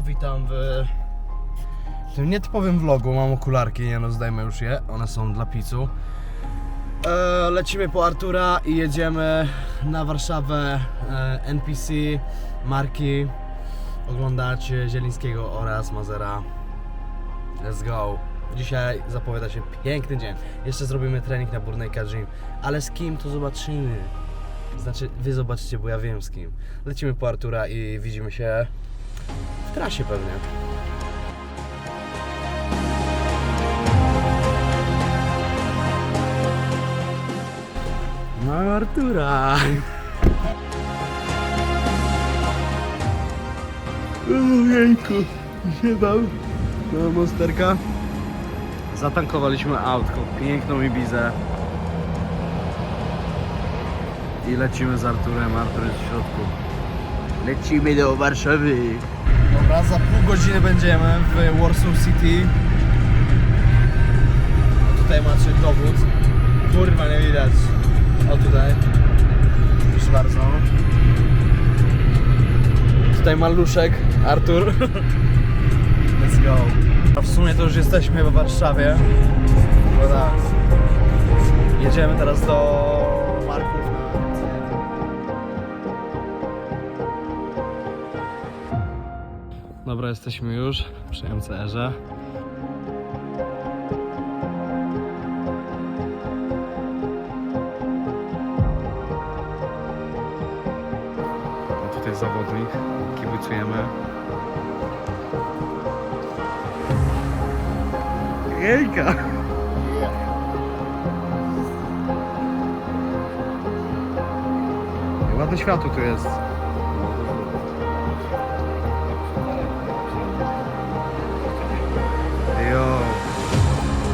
Witam w tym nietypowym vlogu. Mam okularki, nie no, zdajmy już je. One są dla picu. E, lecimy po Artura i jedziemy na Warszawę e, NPC, marki, oglądać Zielińskiego oraz Mazera. Let's go. Dzisiaj zapowiada się piękny dzień. Jeszcze zrobimy trening na Burnejka Gym. Ale z kim to zobaczymy? Znaczy, wy zobaczycie, bo ja wiem z kim. Lecimy po Artura i widzimy się w trasie pewnie. No Artura! Ojejku, siadam na monsterka. Zatankowaliśmy autko, piękną Ibizę. I lecimy z Arturem, Artur jest w środku. Lecimy do Warszawy. Dobra, za pół godziny będziemy w Warsaw City. A tutaj macie dowód. Kurwa, nie widać. O tutaj. Proszę bardzo. Tutaj maluszek, Artur. Let's go. A w sumie to już jesteśmy w Warszawie. No. Jedziemy teraz do Dobra, jesteśmy już przy MCR-ze. A tutaj zawodnik, kibicujemy. Jejka! Ładne światło tu jest.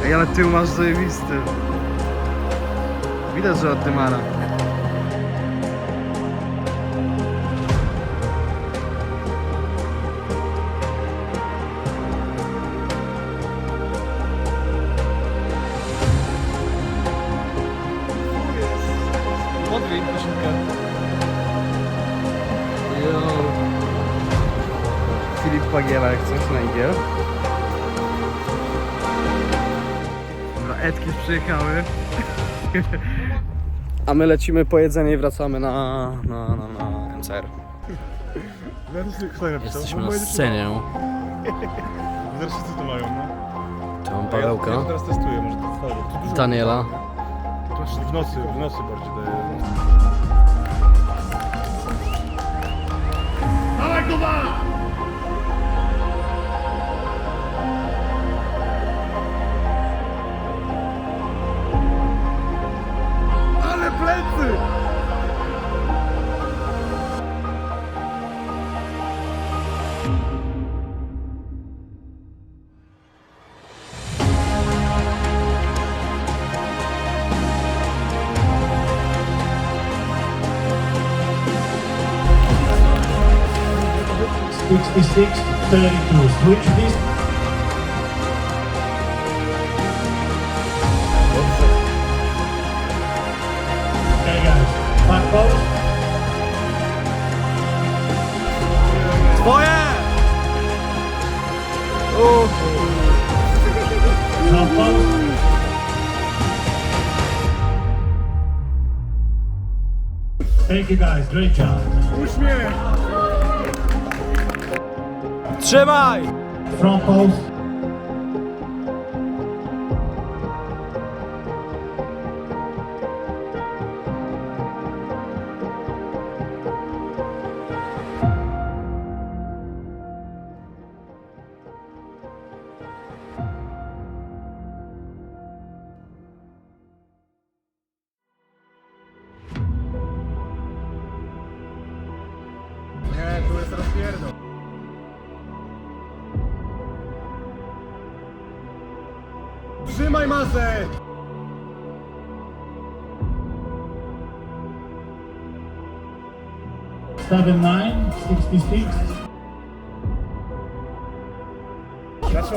Ej, ale tył masz zajebisty. Widać, że od Dymara. Podwin troszeczkę. Jo. Filip Pagiela, jak coś na igiel. Już przyjechały. A my lecimy po jedzenie i wracamy na, na, na, na MCR. Jesteśmy na scenie. Zaraz wszyscy to mają, no. Tu mam Ja, ja Pawełka, to teraz testuję, może to. Tu dużo Daniela. To w nocy, w nocy bardziej daje. Ale Sixty-six, thirty-two. Switch this. Okay, guys. Back post. Twoje! Front post. Thank you, guys. Great job. Uśmiech! Trzymaj! Front post. 7966. Nasze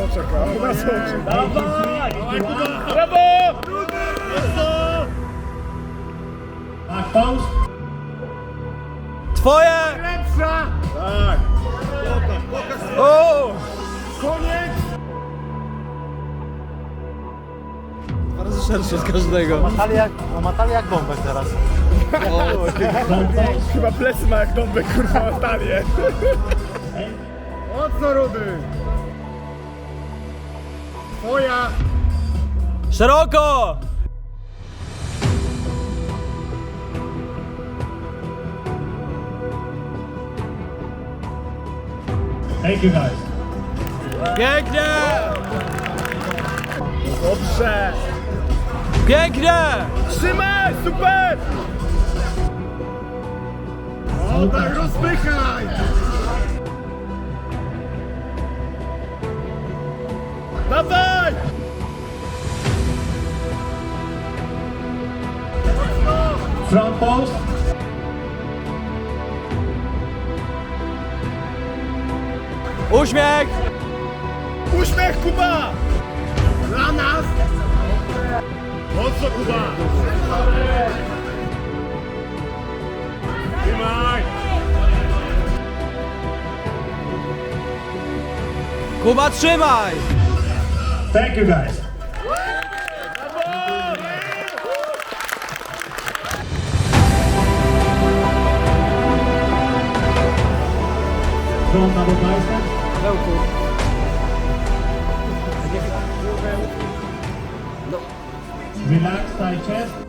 Twoje! Lepsza! Tak! O! Koniec! Bardzo szerszy z każdego. Ma jak, ma jak bombę teraz. Chyba plecy ma jak dąbek, kurwa, na talię. Mocno rudy. Twoja. Szeroko! Thank you guys. Pięknie! Dobrze. Pięknie! Trzymaj, super. Tak, rozpychaj. Dawaj. Front post. Uśmiech! Uśmiech Kuba! Dla nas! Mocno Kuba! Trzymaj! Kuba, trzymaj! Thank you guys. Relax tight chest.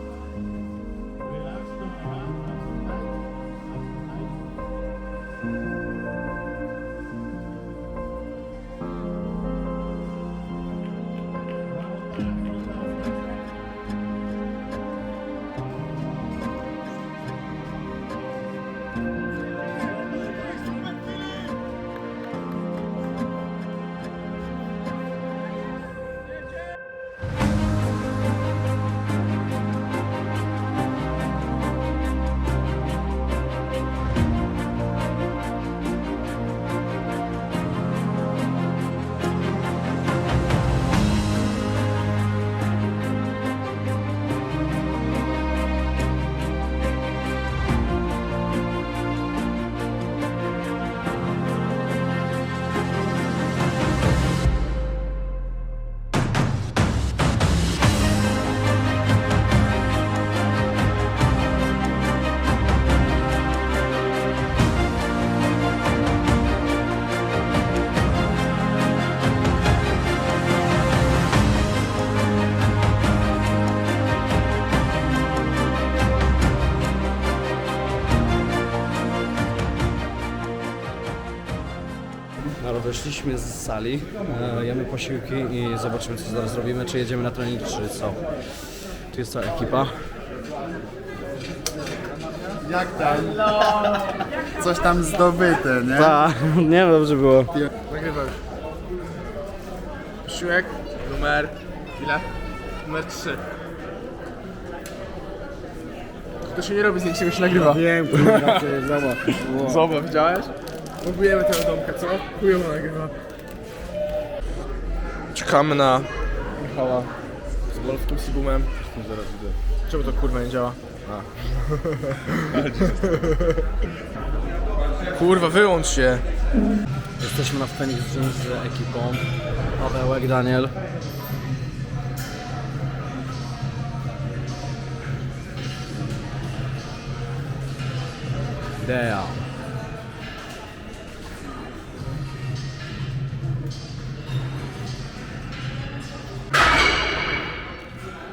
Wyszliśmy z sali, e, jemy posiłki i zobaczymy co zaraz zrobimy, czy jedziemy na trening, czy co. Tu jest cała ekipa. Jak tam? Coś tam zdobyte, nie? Tak, nie no, dobrze było. Nagrywa już. Posiłek numer... ile? Numer 3. To się nie robi zdjęć, się nagrywa. Wiem, kurwa, ty, zobacz. Wow. Zobacz, widziałeś? Próbujemy tę domkę, co? Chujowo nagrywa. Czekamy na Michała z golfkiem Sigumem. Zaraz widzę. Czemu to kurwa nie działa? kurwa, wyłącz się. Jesteśmy na Phoenix Gym z ekipą. Pawełek, Daniel. Dea.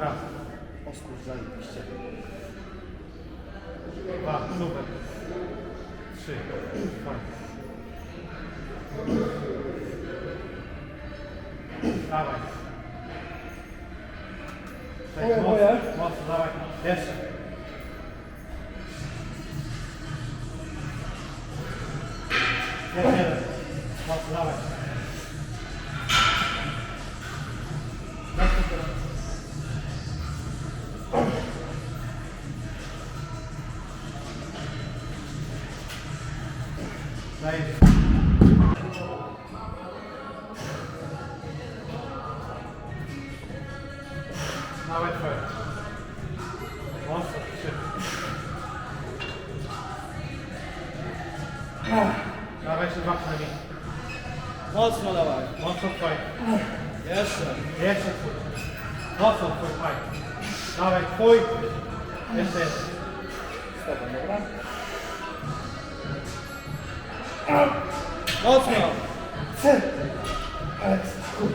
raz. Dwa, super. Trzy. Dawaj. Tak, mocno, mocno, dawaj. Jeszcze. Jeszcze jeden. Mocno. Lekko.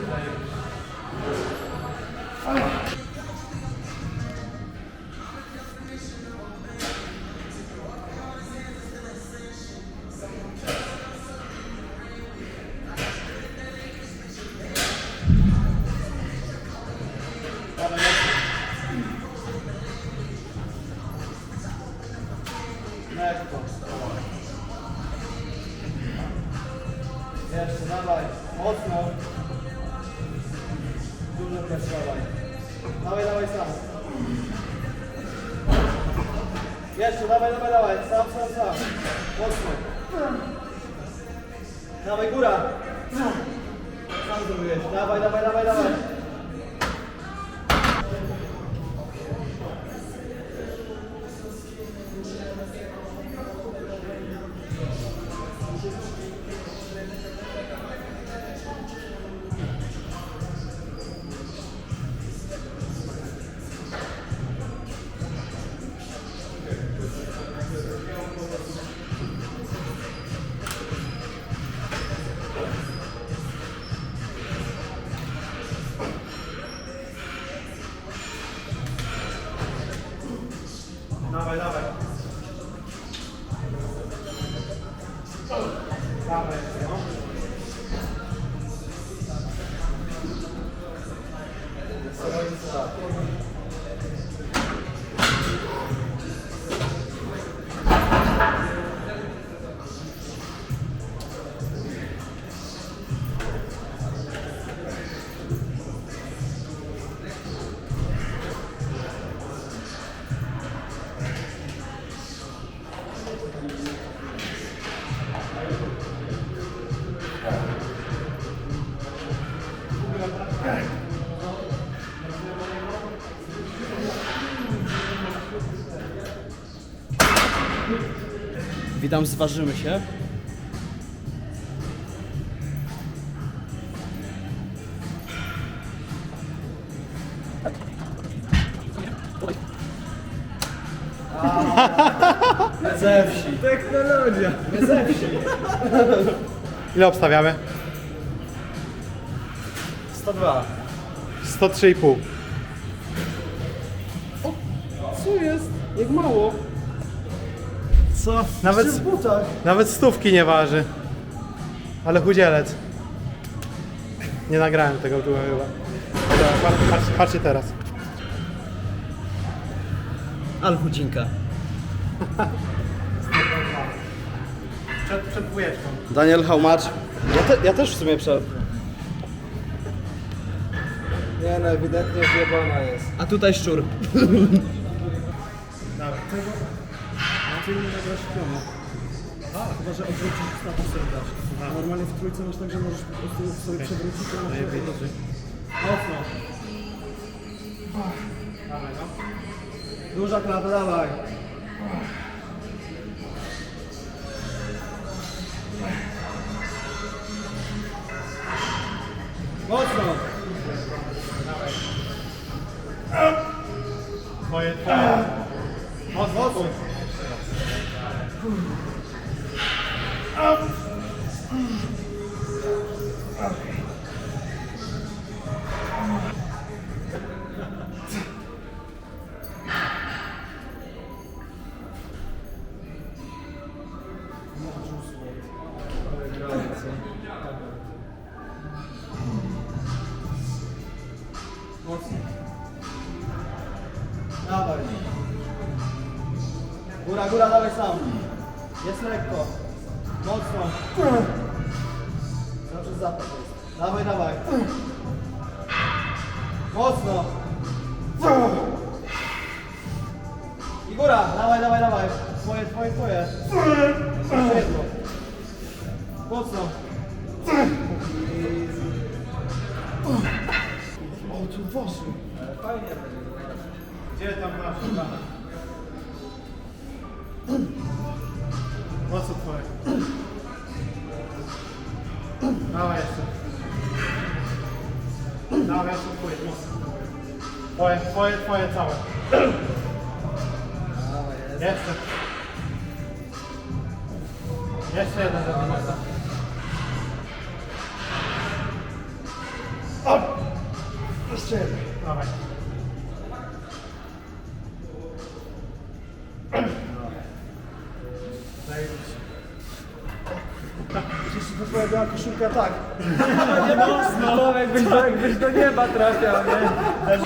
Dawaj, góra. Sam zrobiłeś. Dawaj, dawaj, dawaj, dawaj. Dawaj, Witam, zważymy się. Ze wsi. Technologia. Ze wsi. Ile obstawiamy? 102. 103,5. Co jest? Jak mało. Co? Nawet, w butach. nawet stówki nie waży. Ale chudzielec. Nie nagrałem tego długo chyba. Dobra, patrz, patrz, patrzcie teraz. Ale chudzinka. Przed, przed dwójeczką. Daniel, how much? Ja, te, ja też w sumie przed. Nie no, ewidentnie zjebana jest. A tutaj szczur. Dobra. Nie nagrasz filmu. Chyba, że odwrócisz status sobie dasz. Normalnie w trójce masz tak, że możesz po prostu sobie przewrócić, to masz odwrócić. Mocno. Dawaj, no. Duża klapa, dawaj. Mocno. Twoje, twoje. Mocno. Mocno. Mocno. O, tu włosy. Gdzie tam masz? Dawaj. Mocno twoje. Dawaj jeszcze. Dawaj jeszcze twoje, mocno. Twoje, twoje, twoje całe. Jeszcze. Jeszcze jeden żeby No, jakbyś do, jakbyś do nieba trafiał, nie?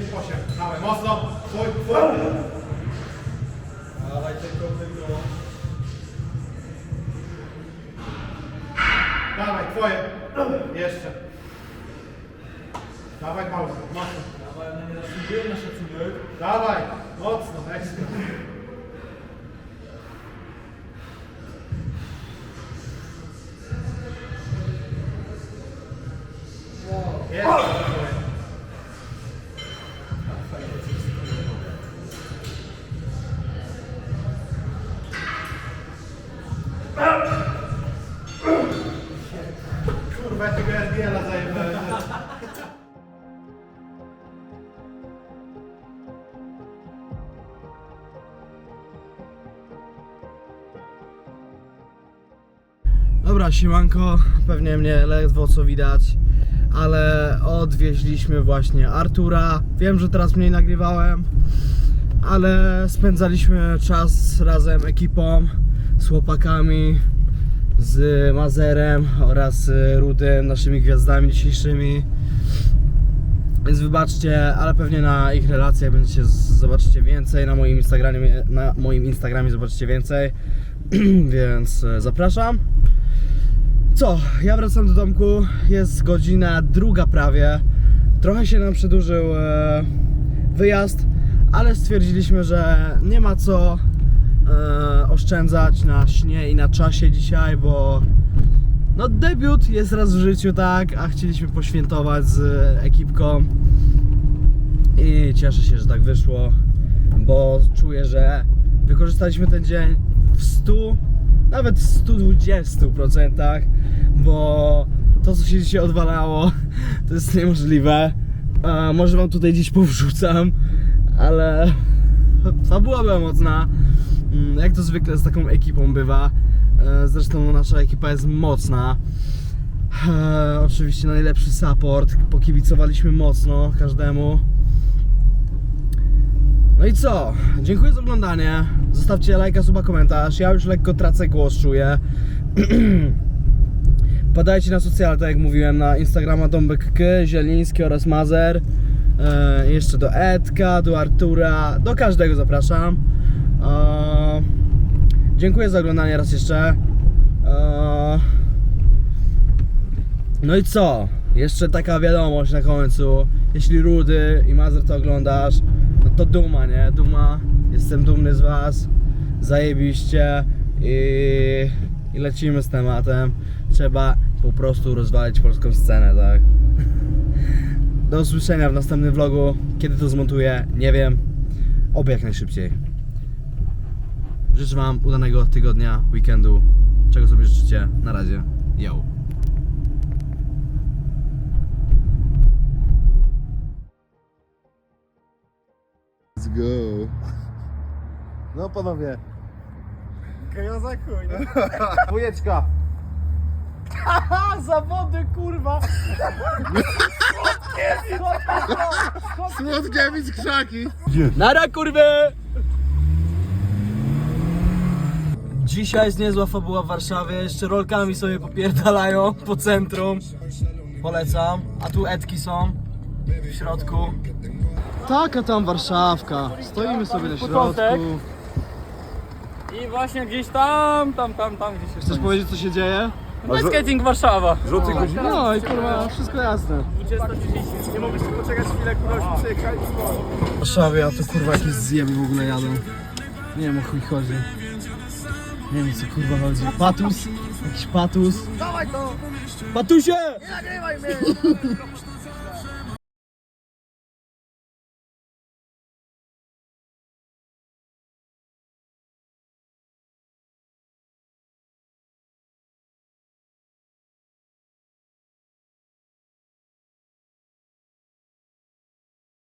98. Dawaj, mocno. Twój, twój. Dobra, siemanko, pewnie mnie ledwo co widać, ale odwieźliśmy właśnie Artura. Wiem, że teraz mniej nagrywałem, ale spędzaliśmy czas razem ekipą, z chłopakami, z Mazerem oraz Rudym, naszymi gwiazdami dzisiejszymi. Więc wybaczcie, ale pewnie na ich relacjach będziecie zobaczycie więcej, na moim Instagramie, na moim Instagramie zobaczycie więcej, więc e, zapraszam. Co? Ja wracam do domku. Jest godzina druga prawie. Trochę się nam przedłużył e, wyjazd, ale stwierdziliśmy, że nie ma co e, oszczędzać na śnie i na czasie dzisiaj, bo no debiut jest raz w życiu, tak, a chcieliśmy poświętować z ekipką i cieszę się, że tak wyszło, bo czuję, że wykorzystaliśmy ten dzień w 100, nawet w 120%, bo to, co się dzisiaj odwalało, to jest niemożliwe. E, może wam tutaj gdzieś powrzucam, ale fabuła była mocna. Mm, Jak to zwykle z taką ekipą bywa. E, Zresztą nasza ekipa jest mocna. E, Oczywiście najlepszy support. Pokibicowaliśmy mocno każdemu. No i co? Dziękuję za oglądanie. Zostawcie lajka, suba, komentarz. Ja już lekko tracę głos, czuję. Podajcie na socjale, tak jak mówiłem, na Instagrama Dąbek K, Zieliński oraz Mazer. E, jeszcze do Edka, do Artura, do każdego zapraszam. E, dziękuję za oglądanie raz jeszcze. E, no i co? Jeszcze taka wiadomość na końcu. Jeśli Rudy i Mazer to oglądasz, no to duma, nie? Duma. Jestem dumny z was. Zajebiście. I, i lecimy z tematem. Trzeba po prostu rozwalić polską scenę, tak? Do usłyszenia w następnym vlogu. Kiedy to zmontuję, nie wiem. Oby jak najszybciej. Życzę wam udanego tygodnia, weekendu. Czego sobie życzycie. Na razie. Yo. Let's go. No panowie. Kajoza chuj, no. Wujeczka. Haha, zawody kurwa. Słodkiewicz krzaki. Nara kurwy! Dzisiaj jest niezła fabuła w Warszawie, jeszcze rolkami sobie popierdalają po centrum. Polecam. A tu Edki są w środku. Taka tam Warszawka. Stoimy sobie na Początek. środku. I właśnie gdzieś tam, tam, tam, tam gdzieś Chcesz jest. powiedzieć co się dzieje? Skating Warszawa. Żółty godzin. No i kurwa, wszystko jasne. 20.30. Nie mogłeś poczekać chwilę, kurwa, przyjechali W Warszawie, a to kurwa jakieś zjeby w ogóle jadą. Nie wiem o chuj chodzi. Nie wiem co kurwa chodzi. Patus? Jakiś patus? Dawaj to! Patusie! Nie nagrywaj mnie!